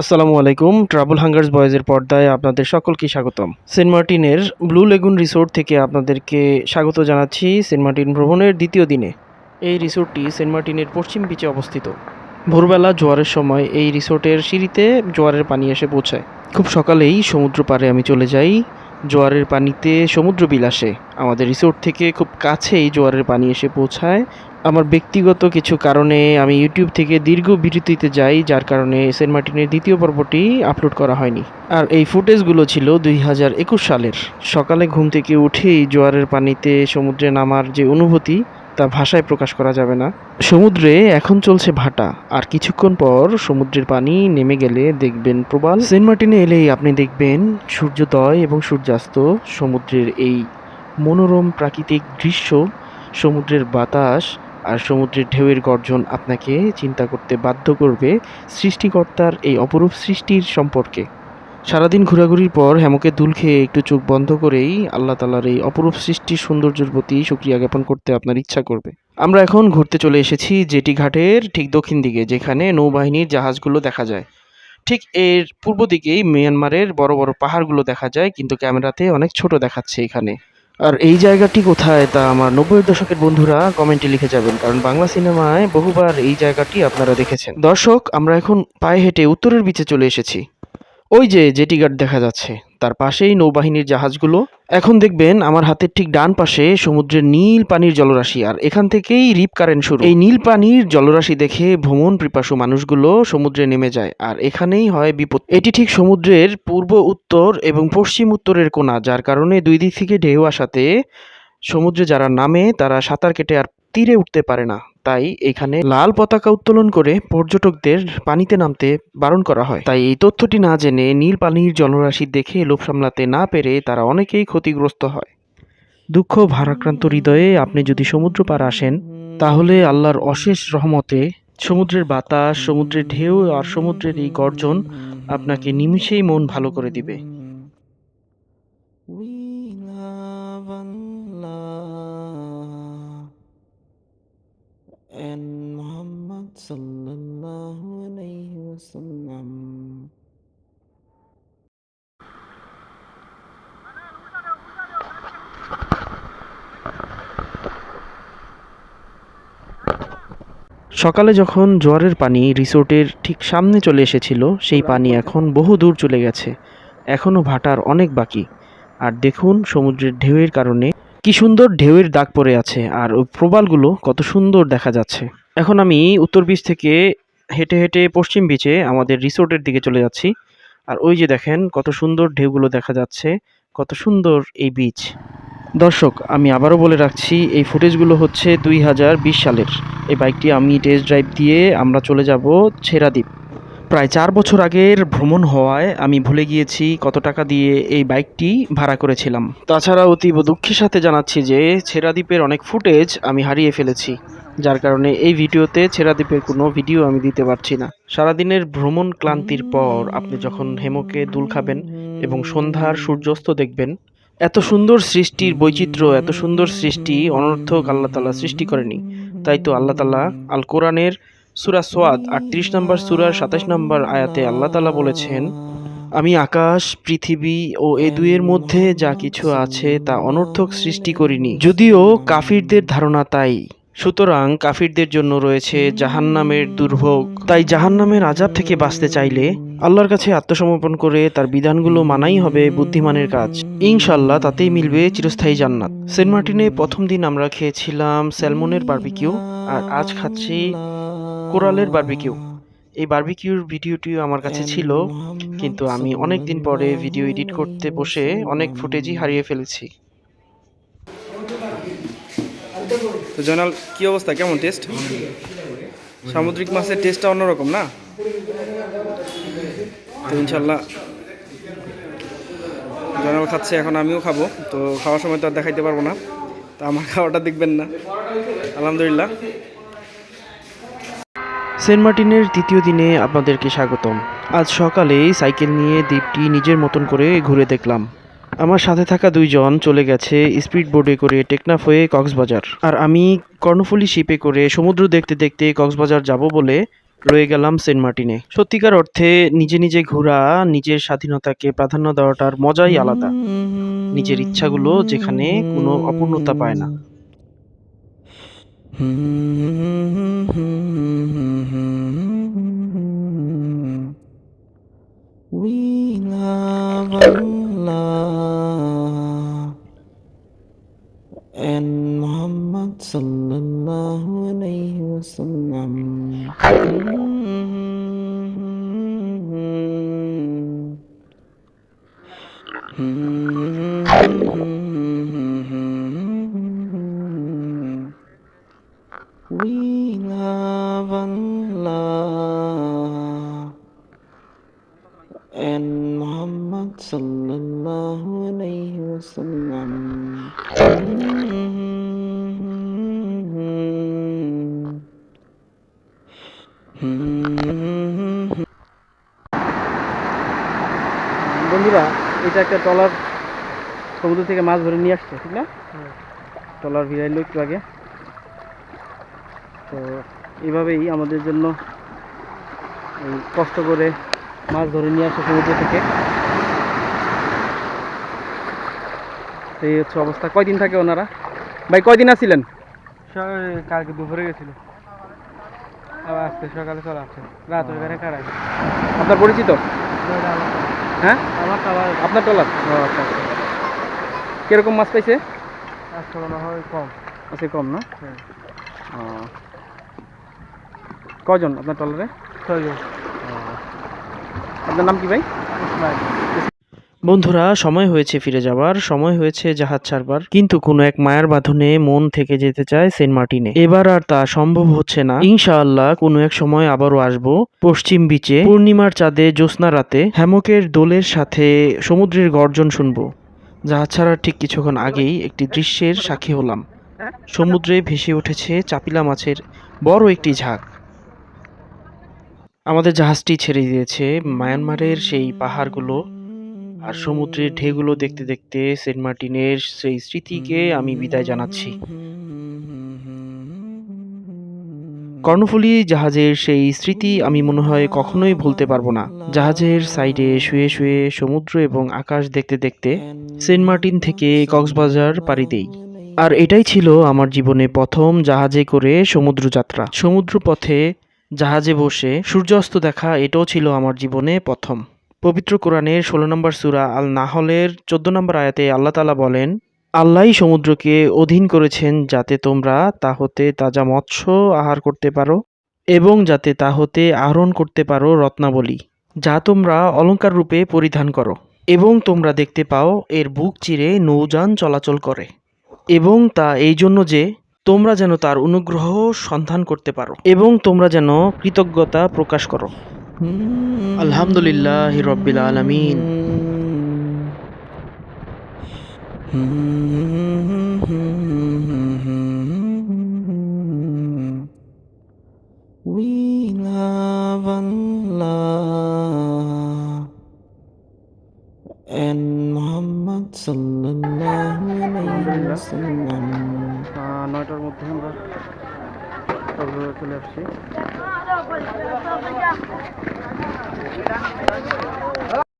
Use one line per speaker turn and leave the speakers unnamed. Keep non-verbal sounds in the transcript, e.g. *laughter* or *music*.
আসসালামু আলাইকুম। ট্রাভেল হাঙ্গার্স বয়েজের পর্দায় আপনাদের সকলকে স্বাগতম। সেন্ট মার্টিনের ব্লু লেগুন রিসোর্ট থেকে আপনাদেরকে স্বাগত জানাচ্ছি সেন্ট মার্টিন ভ্রমণের দ্বিতীয় দিনে। এই রিসোর্টটি সেন্ট মার্টিনের পশ্চিম বিচে অবস্থিত। ভোরবেলা জোয়ারের সময় এই রিসোর্টের সিঁড়িতে জোয়ারের পানি এসে পৌঁছায়। খুব সকালেই সমুদ্র পাড়ে আমি চলে যাই। জোয়ারের পানিতে সমুদ্র বিলাসে আমাদের রিসোর্ট থেকে খুব কাছেই জোয়ারের পানি এসে পৌঁছায়। আমার ব্যক্তিগত কিছু কারণে আমি ইউটিউব থেকে দীর্ঘ বিরতিতে যাই, যার কারণে সেন্ট মার্টিনের দ্বিতীয় পর্বটি আপলোড করা হয়নি। আর এই ফুটেজগুলো ছিল দুই হাজার একুশ সালের। সকালে ঘুম থেকে উঠেই জোয়ারের পানিতে সমুদ্রে নামার যে অনুভূতি, তা ভাষায় প্রকাশ করা যাবে না। সমুদ্রে এখন চলছে ভাটা, আর কিছুক্ষণ পর সমুদ্রের পানি নেমে গেলে দেখবেন প্রবাল। সেন্ট মার্টিনে এলেই আপনি দেখবেন সূর্যোদয় এবং সূর্যাস্ত, সমুদ্রের এই মনোরম প্রাকৃতিক দৃশ্য, সমুদ্রের বাতাস আর সমুদ্রের ঢেউয়ের গর্জন আপনাকে চিন্তা করতে বাধ্য করবে সৃষ্টিকর্তার এই অপরূপ সৃষ্টির সম্পর্কে। সারাদিন ঘোরাঘুরির পর হেমকে দুল খেয়ে একটু চোখ বন্ধ করেই আল্লাহ তালার এই অপরূপ সৃষ্টির সৌন্দর্যের প্রতি সুক্রিয়া জ্ঞাপন করতে আপনার ইচ্ছা করবে। আমরা এখন ঘুরতে চলে এসেছি জেটি ঘাটের ঠিক দক্ষিণ দিকে, যেখানে নৌবাহিনীর জাহাজগুলো দেখা যায়। ঠিক এর পূর্ব দিকেই মিয়ানমারের বড় বড় পাহাড়গুলো দেখা যায়, কিন্তু ক্যামেরাতে অনেক ছোট দেখাচ্ছে এখানে। আর এই জায়গাটি কোথায় তা আমার নব্বই দশকের বন্ধুরা কমেন্টে লিখে যাবেন, কারণ বাংলা সিনেমায় বহুবার এই জায়গাটি আপনারা দেখেছেন। দর্শক, আমরা এখন পায়ে হেঁটে উত্তরের বিচে চলে এসেছি। ওই যে জেটি গার্ড দেখা যাচ্ছে। তার পাশেই নৌবাহিনীর জাহাজগুলো। এখন দেখবেন আমার হাতের ঠিক ডান পাশে সমুদ্রের নীল পানির জলরাশি আর এখান থেকেই রিপ কারেন্ট শুরু। এই নীল পানির জলরাশি দেখে ভ্রমণ পিপাসু মানুষগুলো সমুদ্রে নেমে যায় আর এখানেই হয় বিপদ। এটি ঠিক সমুদ্রের পূর্ব উত্তর এবং পশ্চিম উত্তরের কোণা, যার কারণে দুই দিক থেকে ঢেউ আসাতে সমুদ্রে যারা নামে তারা সাঁতার কেটে আর তীরে উঠতে পারে না। তাই এখানে লাল পতাকা উত্তোলন করে পর্যটকদের পানিতে নামতে বারণ করা হয়। তাই এই তথ্যটি না জেনে নীল পানির জলরাশি দেখে লোভ সামলাতে না পেরে তারা অনেকেই ক্ষতিগ্রস্ত হয়। দুঃখ ভারাক্রান্ত হৃদয়ে আপনি যদি সমুদ্র পার আসেন, তাহলে আল্লাহর অশেষ রহমতে সমুদ্রের বাতাস, সমুদ্রের ঢেউ আর সমুদ্রের এই গর্জন আপনাকে নিমিষেই মন ভালো করে দিবে।
And Muhammad sallallahu alayhi wasallam.
সকালে যখন জোয়ারের পানি রিসোর্টের ঠিক সামনে চলে এসেছিল, সেই পানি এখন বহু দূর চলে গেছে এখনও ভাটার অনেক বাকি আর দেখুন, সমুদ্রের ঢেউয়ের কারণে কি সুন্দর ঢেউয়ের দাগ পড়ে আছে আর ওই প্রবালগুলো কত সুন্দর দেখা যাচ্ছে। এখন আমি উত্তর বিচ থেকে হেঁটে হেঁটে পশ্চিম বিচে আমাদের রিসোর্টের দিকে চলে যাচ্ছি। আর ওই যে দেখেন কত সুন্দর ঢেউগুলো দেখা যাচ্ছে, কত সুন্দর এই বিচ দর্শক, আমি আবারও বলে রাখছি, এই ফুটেজগুলো হচ্ছে দুই হাজার বিশ সালের। এই বাইকটি আমি টেস্ট ড্রাইভ দিয়ে আমরা চলে যাব ছেড়াদ্বীপ। প্রায় চার বছর আগের ভ্রমণ হওয়ায় আমি ভুলে গিয়েছি কত টাকা দিয়ে এই বাইকটি ভাড়া করেছিলাম। তাছাড়া অতীব দুঃখের সাথে জানাচ্ছি যে ছেড়াদ্বীপের অনেক ফুটেজ আমি হারিয়ে ফেলেছি, যার কারণে এই ভিডিওতে ছেড়াদ্বীপের কোনো ভিডিও আমি দিতে পারছি না। সারাদিনের ভ্রমণ ক্লান্তির পর আপনি যখন হেমকে দুল খাবেন এবং সন্ধ্যার সূর্যাস্ত দেখবেন, এত সুন্দর সৃষ্টির বৈচিত্র্য, এত সুন্দর সৃষ্টি অনর্থক আল্লাহ তালা সৃষ্টি করেনি। তাই তো আল্লাহ তালা আল কোরআনের সুরা সোয়াদ, আটত্রিশ নম্বর সুরার সাতাশ নম্বর আয়াতে আল্লাহ তালা বলেছেন, আমি আকাশ, পৃথিবী ও এ দুয়ের মধ্যে যা কিছু আছে তা অনর্থক সৃষ্টি করিনি। যদিও কাফিরদের ধারণা তাই। সুতরাং কাফিরদের জন্য রয়েছে জাহান্নামের দুর্ভোগ। তাই জাহান্নামের আজাব থেকে বাঁচতে চাইলে আল্লাহর কাছে আত্মসমর্পণ করে তার বিধানগুলো মানাই হবে বুদ্ধিমানের কাজ। ইনশাল্লাহ তাতেই মিলবে চিরস্থায়ী জান্নাত। সেন্ট মার্টিনে প্রথম দিন আমরা খেয়েছিলাম স্যালমনের বার্বিকিউ, আর আজ খাচ্ছি কোরালের বার্বিকিউ এই বার্বিকিউর ভিডিওটিও আমার কাছে ছিল কিন্তু আমি অনেক দিন পরে ভিডিও এডিট করতে বসে অনেক ফুটেজই হারিয়ে ফেলেছি। তো জনাল কি অবস্থা? কেমন টেস্ট সামুদ্রিক মাছের টেস্টটা অন্যরকম না? তো ইনশাল্লাহ জনাল খাচ্ছে এখন আমিও খাব। তো খাওয়ার সময় তো আর দেখাইতে পারব না। তো আমার খাওয়াটা দেখবেন না। আলহামদুলিল্লাহ। সেন্ট মার্টিনের তৃতীয় দিনে আপনাদেরকে স্বাগতম। আজ সকালে সাইকেল নিয়ে দ্বীপটি নিজের মতন করে ঘুরে দেখলাম। আমার সাথে থাকা দুইজন চলে গেছে স্পিড বোর্ডে করে টেকনাফ হয়ে কক্সবাজার। আর আমি কর্ণফুলী শিপে করে সমুদ্র দেখতে দেখতে কক্সবাজার যাব বলে রয়ে গেলাম সেন্ট মার্টিনে। সত্যিকার অর্থে নিজে নিজে ঘোরা, নিজের স্বাধীনতাকে প্রাধান্য দেওয়াটার মজাই আলাদা। নিজের ইচ্ছাগুলো যেখানে কোনো অপূর্ণতা পায় না। *laughs*
We love Allah and Muhammad sallallahu alayhi wasallam. *laughs* and Muhammad sallallahu alayhi wasallam.
বন্ধুরা এটা একটা ট্রলার সমুদ্র থেকে মাছ ধরে নিয়ে আসছে ঠিক না? ট্রলার ভিড়াইলো একটু আগে। তো এইভাবেই আমাদের জন্য কষ্ট করে মাছ ধরে নিয়ে আসে সমুদ্র থেকে। এই হচ্ছে অবস্থা। কয়দিন থাকে ওনারা? ভাই কয়দিন আসছিলেন
কালকে দুপুরে গেছিল। আজকে সকালে চলে আসছে। রাত ওইখানে কারাই
আপনার পরিচিত? হ্যাঁ?
আমার খাবার
আপনার ট্রলার ও আচ্ছা আচ্ছা। কীরকম মাছ পাইছে?
মনে হয় কম।
আজকে কম না?
হ্যাঁ।
কজন আপনার ট্রলারে
ছয়জন।
আপনার নাম কি ভাই?
বন্ধুরা, সময় হয়েছে ফিরে যাবার সময় হয়েছে জাহাজ ছাড়বার। কিন্তু কোনো এক মায়ার বাঁধনে মন থেকে যেতে চায় সেন্ট মার্টিনে। এবার আর তা সম্ভব হচ্ছে না। ইনশাআল্লাহ কোনো এক সময় আবারও আসব পশ্চিম বিচে। পূর্ণিমার চাঁদে জ্যোৎস্না রাতে হ্যামকের দোলের সাথে সমুদ্রের গর্জন শুনব। জাহাজ ছাড়ার ঠিক কিছুক্ষণ আগেই একটি দৃশ্যের সাক্ষী হলাম। সমুদ্রে ভেসে উঠেছে চাপিলা মাছের বড় একটি ঝাঁক। আমাদের জাহাজটি ছেড়ে দিয়েছে। মায়ানমারের সেই পাহাড়গুলো আর সমুদ্রের ঢেউগুলো দেখতে দেখতে সেন্ট মার্টিনের সেই স্মৃতিকে আমি বিদায় জানাচ্ছি। কর্ণফুলী জাহাজের সেই স্মৃতি আমি মনে হয় কখনোই ভুলতে পারব না। জাহাজের সাইডে শুয়ে শুয়ে সমুদ্র এবং আকাশ দেখতে দেখতে সেন্ট মার্টিন থেকে কক্সবাজার পাড়ি দেই। আর এটাই ছিল আমার জীবনে প্রথম জাহাজে করে সমুদ্র যাত্রা সমুদ্র পথে জাহাজে বসে সূর্যাস্ত দেখা এটাও ছিল আমার জীবনে প্রথম। পবিত্র কোরআনের ষোলো নম্বর সূরা আল নাহলের চোদ্দ নম্বর আয়াতে আল্লাহ তালা বলেন, আল্লাহই সমুদ্রকে অধীন করেছেন যাতে তোমরা তা হতে তাজা মৎস্য আহার করতে পারো এবং যাতে তা হতে আহরণ করতে পারো রত্নাবলী, যা তোমরা অলঙ্কার রূপে পরিধান করো এবং তোমরা দেখতে পাও এর বুক চিরে নৌযান চলাচল করে এবং তা এই জন্য যে তোমরা যেন তার অনুগ্রহ সন্ধান করতে পারো এবং তোমরা যেন কৃতজ্ঞতা প্রকাশ করো আলহামদুলিল্লাহ রব্বিল আলমিন
We love Allah and Muhammad sallallahu alayhi wasallam.
আহ, নয়টার মধ্যে আমরা চলে আসছি।